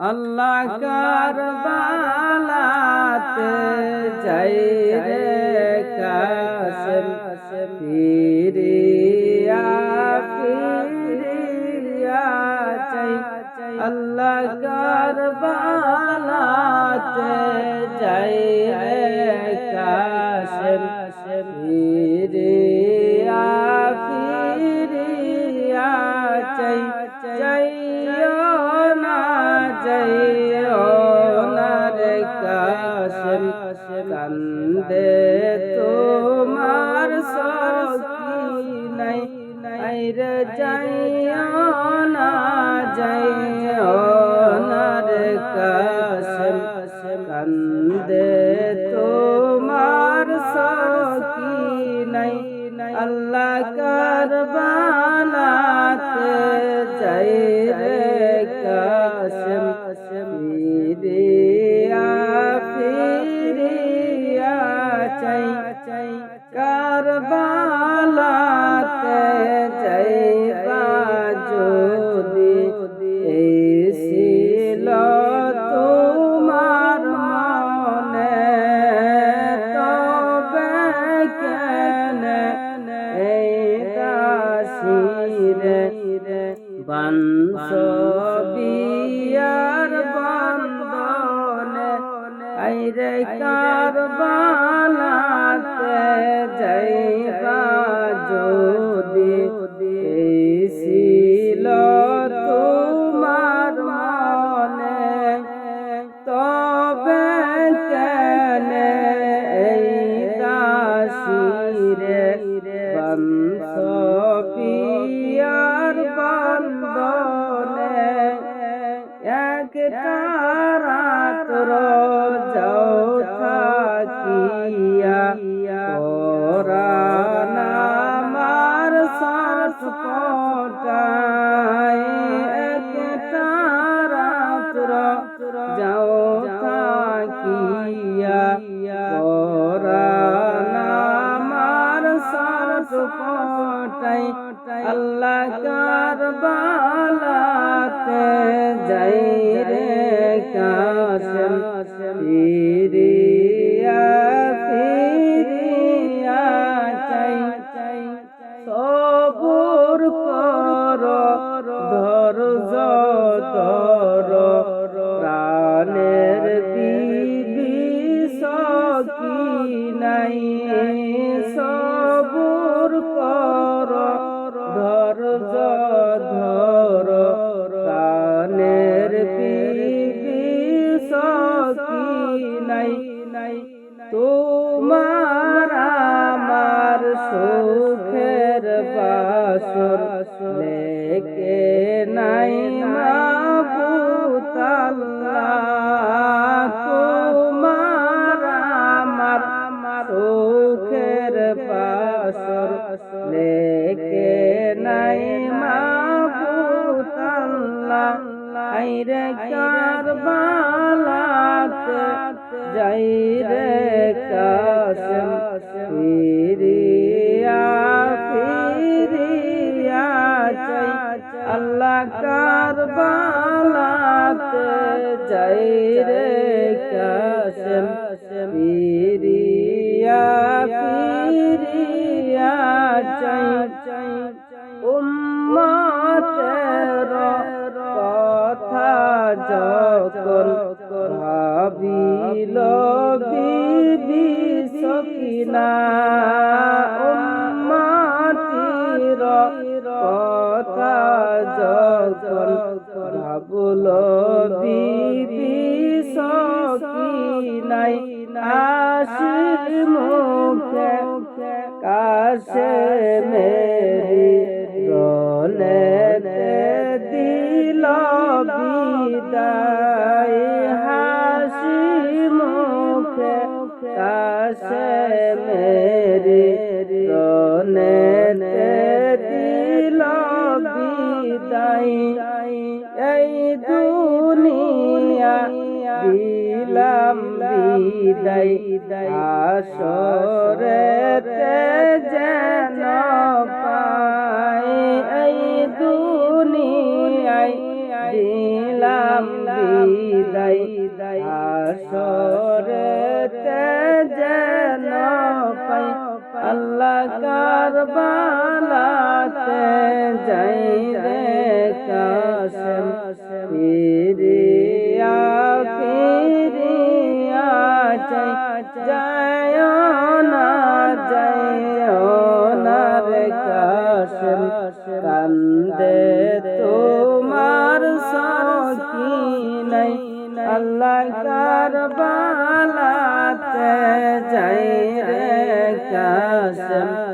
আল্লাহ কারবালাতে যাই রে কাসম ফিরিয়া যাইও না রে কাশম কান্দে তোমার সকি নাই? আল্লাহ কারবালাতে দাসিরে বংশ বিয়ার বন্দনে আইরে কারবালাতে একটা রাত্র যাও থাকিয়া তোরা নামার সাত ফটাই একটা রাত্র যাও থাকিয়া তোরা নামার সাত ফটাই আল্লাহ কারবালাতে যাই রে কাশম ফিরিয়া ফিরিয়া চাই চাই সবুর কর ধৈর্য ধর প্রাণের বিবি সকি নাই নাই মাবুতাল্লাহ তোমার আমার সুখের বাসর। লেকে নাই মাবুতাল্লাহ আইরে কারবালাতে যাই উম্মতের কথা যখন ভাবিল বিবি সকিনা, উম্মতির কথা যখন ভাবল বিবি সকিনাই হাসি মুখে কাশে মেরি দিল বিদায় হাসি মুখে কাশে মেরি রনে দিল বিদায়। এই দুনিয়া দিলাম বিদায় আসরে যেন পাই এই দুনিয়ায় দিলাম বিদায় আসরেতে যেন পাই। আল্লাহ কারবালাতে কারবালাতে যাই রে কাশেম